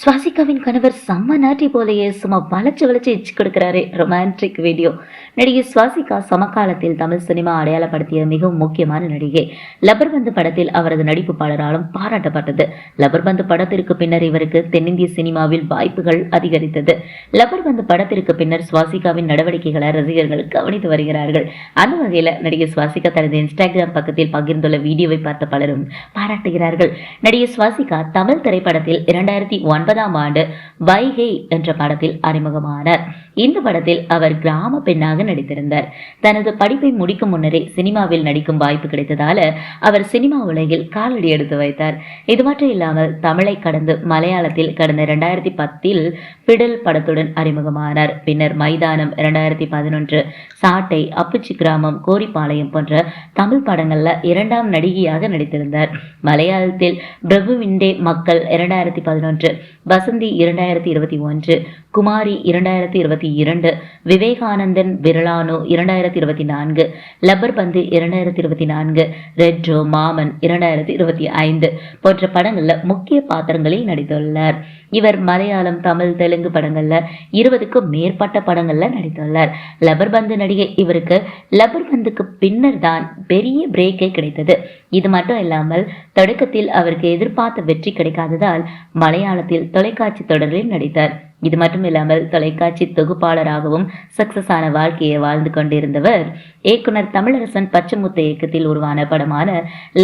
சுவாசிகாவின் கணவர் செம்ம நாட்டி போலயே சும்மா வளைச்சு வளைச்சு இச்சு கொடுக்கிறாரே. ரொமான்டிக் வீடியோ நடிகை சுவாசிகா சமகாலத்தில் தமிழ் சினிமா அடையாளப்படுத்திய மிகவும் முக்கியமான நடிகை. லபர்பந்து படத்தில் அவரது நடிப்பு பாடலாலும் பாராட்டப்பட்டது. லபர்பந்து படத்திற்கு பின்னர் இவருக்கு தென்னிந்திய சினிமாவில் வாய்ப்புகள் அதிகரித்தது. லபர்பந்து படத்திற்கு பின்னர் சுவாசிகாவின் நடவடிக்கைகளை ரசிகர்கள் கவனித்து வருகிறார்கள். அந்த வகையில் நடிகை சுவாசிகா தனது இன்ஸ்டாகிராம் பக்கத்தில் பகிர்ந்துள்ள வீடியோவை பார்த்த பலரும் பாராட்டுகிறார்கள். நடிகை சுவாசிகா தமிழ் திரைப்படத்தில் இரண்டாயிரத்தி ஒன்பதாம் ஆண்டு வைகை என்ற படத்தில் அறிமுகமானார். இந்த படத்தில் அவர் கிராம பெண்ணாக நடித்திருந்தார். தனது படிப்பை முடிக்கும் முன்னரே சினிமாவில் நடிக்கும் வாய்ப்பு கிடைத்ததால அவர் சினிமா உலகில் காலடி எடுத்து வைத்தார். இது மட்டும் இல்லாமல் தமிழை கடந்து மலையாளத்தில் கடந்த இரண்டாயிரத்தி பத்தில் பிடல் படத்துடன் அறிமுகமானார். பின்னர் மைதானம் இரண்டாயிரத்தி பதினொன்று சாட்டை அப்புச்சி கிராமம் கோரிப்பாளையம் போன்ற தமிழ் படங்கள்ல இரண்டாம் நடிகையாக நடித்திருந்தார். மலையாளத்தில் பிரபுவிண்டே மக்கள் இரண்டாயிரத்தி பதினொன்று வசந்தி இரண்டாயிரத்தி இருபத்தி ஒன்று குமாரி இரண்டாயிரத்தி இருபத்தி இரண்டு விவேகானந்தன் விரலானு இரண்டாயிரத்தி இருபத்தி நான்கு லப்பர் பந்து இரண்டாயிரத்தி இருபத்தி நான்கு ரெட்ரோ மாமன் இரண்டாயிரத்தி இருபத்தி ஐந்து போன்ற படங்களில் முக்கிய பாத்திரங்களில் நடித்துள்ளார். இவர் மலையாளம் தமிழ் தெலுங்கு படங்களில் இருபதுக்கும் மேற்பட்ட படங்களில் நடித்துள்ளார். லப்பர் பந்து நடிகை இவருக்கு லப்பர் பந்துக்கு பின்னர் தான் பெரிய பிரேக்கே கிடைத்தது. இது மட்டும் இல்லாமல் தொடக்கத்தில் அவருக்கு எதிர்பார்த்த வெற்றி கிடைக்காததால் மலையாளத்தில் தொலைக்காட்சி தொடரில் நடித்தார். இது மட்டும் இல்லாமல் தொலைக்காட்சி தொகுப்பாளராகவும் சக்சஸ் ஆன வாழ்க்கையை வாழ்ந்து கொண்டிருந்தவர். இயக்குனர் தமிழரசன் பச்சைமுத்த இயக்கத்தில் உருவான படமான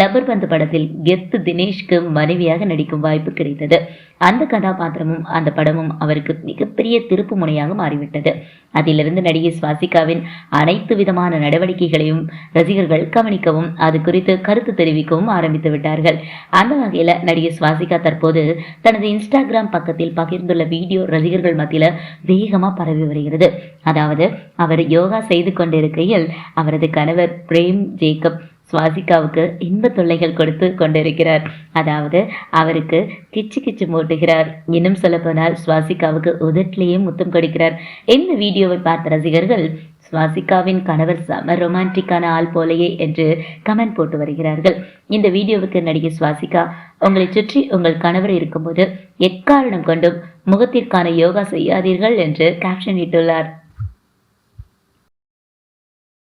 லபர் பந்து படத்தில் கெத்து தினேஷ்க்கு மனைவியாக நடிக்கும் வாய்ப்பு கிடைத்தது. அந்த கதாபாத்திரமும் அந்த படமும் அவருக்கு மிகப்பெரிய திருப்பு முனையாக மாறிவிட்டது. அதிலிருந்து நடிகை சுவாசிகாவின் அனைத்து விதமான நடவடிக்கைகளையும் ரசிகர்கள் கவனிக்கவும் அது குறித்து கருத்து தெரிவிக்கவும் ஆரம்பித்து விட்டார்கள். அந்த வகையில் நடிகை சுவாசிகா தற்போது தனது இன்ஸ்டாகிராம் பக்கத்தில் பகிர்ந்துள்ள வீடியோ ரசிகர்கள் மத்தியில் வேகமாக பரவி வருகிறது. அதாவது அவர் யோகா செய்து கொண்டிருக்கையில் அவரது கணவர் பிரேம் ஜேக்கப் சுவாசிகாவுக்கு இன்ப தொல்லைகள் கொடுத்து கொண்டிருக்கிறார். அதாவது அவருக்கு கிச்சு கிச்சு மூட்டுகிறார். இன்னும் சொல்ல போனால் சுவாசிகாவுக்கு உதட்டிலேயே முத்தம் கொடுக்கிறார். இந்த வீடியோவை பார்த்த ரசிகர்கள் சுவாசிகாவின் கணவர் செம ரொமான்டிக்கான ஆள் போலையே என்று கமெண்ட் போட்டு வருகிறார்கள். இந்த வீடியோவுக்கு நடிகை சுவாசிகா உங்களை சுற்றி உங்கள் கணவர் இருக்கும்போது எக்காரணம் கொண்டும் முகத்திற்கான யோகா செய்யாதீர்கள் என்று கேப்ஷன் இட்டுள்ளார்.